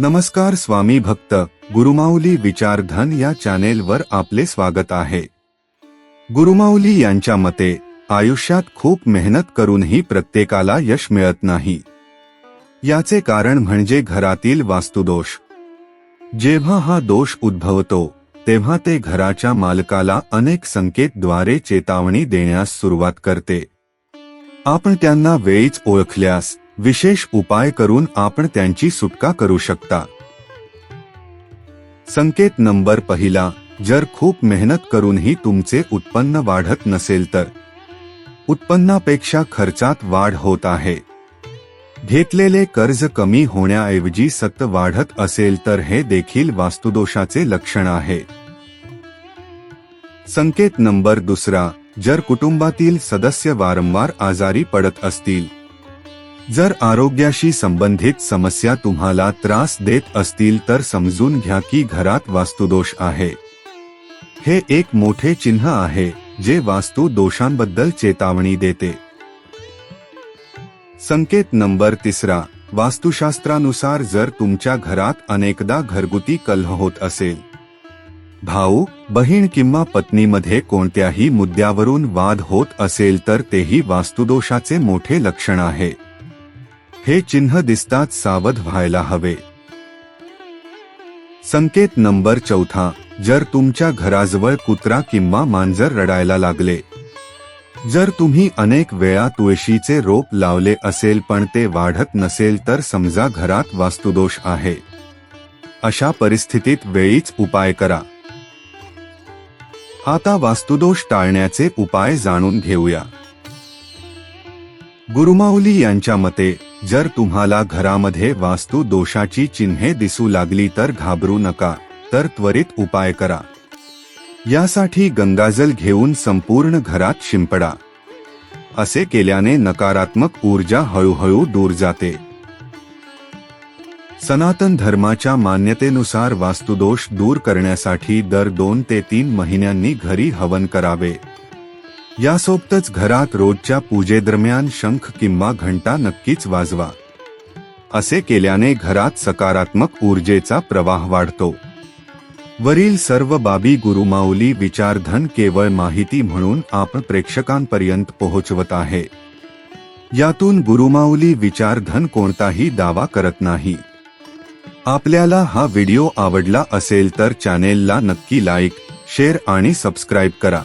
नमस्कार स्वामी भक्त गुरुमाऊली विचारधन या चॅनेलवर आपले स्वागत आहे. गुरुमाऊली यांच्या मते आयुष्यात खूप मेहनत करूनही प्रत्येकाला यश मिळत नाही. याचे कारण म्हणजे घरातील वास्तुदोष. जेव्हा हा दोष उद्भवतो तेव्हा ते घराच्या मालकाला अनेक संकेतद्वारे चेतावणी देण्यास सुरुवात करते. आपण त्यांना वेळीच ओळखल्यास विशेष उपाय करून आपण त्यांची सुटका करू शकता. संकेत नंबर पहिला जर खूप मेहनत करूनही तुमचे उत्पन्न वाढत नसेल तर. उत्पन्नापेक्षा खर्चात वाढ होत आहे. घेतलेले कर्ज कमी होण्याऐवजी सक्त वाढत असेल तर हे देखील वास्तुदोषाचे लक्षण आहे. संकेत नंबर दुसरा जर कुटुंबातील सदस्य वारंवार आजारी पडत असतील जर आरोग्याशी संबंधित समस्या तुम्हाला त्रास देत असतील तर समजून घ्या की घरात वास्तुदोष आहे. हे एक मोठे चिन्ह आहे जे वास्तू दोषांबद्दल चेतावणी देते. संकेत नंबर तिसरा. वास्तुशास्त्रानुसार जर तुमच्या घरात अनेकदा घरगुती कलह होत असेल. भाऊ बहीण किंवा पत्नीमध्ये कोणत्याही मुद्द्यावरून वाद होत असेल तर तेही वास्तुदोषाचे मोठे लक्षण आहे. हे चिन्ह दिसताच सावध व्हायला हवे. संकेत नंबर चौथा जर तुमच्या घराजवळ कुत्रा किंवा मांजर रडायला लागले. जर तुम्ही अनेक वेळा तुळशीचे रोप लावले असेल पण ते वाढत नसेल तर समजा घरात वास्तुदोष आहे. अशा परिस्थितीत वेळीच उपाय करा. आता वास्तुदोष टाळण्याचे उपाय जाणून घेऊया. गुरुमाऊली यांच्या मते जर तुम्हाला घरामध्ये वास्तू दोषाची चिन्हे दिसू लागली तर घाबरू नका तर त्वरित उपाय करा. यासाठी गंगाजल घेऊन संपूर्ण घरात शिंपडा. असे केल्याने नकारात्मक ऊर्जा हळूहळू दूर जाते. सनातन धर्माच्या मान्यतेनुसार वास्तुदोष दूर करण्यासाठी दर दोन ते तीन महिन्यांनी घरी हवन करावे. यासोबतच घरात रोजच्या पूजेदरम्यान शंख किंवा घंटा नक्कीच वाजवा. असे केल्याने घरात सकारात्मक ऊर्जेचा प्रवाह वाढतो. वरील सर्व बाबी गुरुमाऊली विचारधन केवळ माहिती म्हणून आपण प्रेक्षकांपर्यंत पोहोचवत आहे. यातून गुरुमाऊली विचारधन कोणताही दावा करत नाही. आपल्याला हा व्हिडिओ आवडला असेल तर चॅनेलला नक्की लाईक शेअर आणि सबस्क्राईब करा.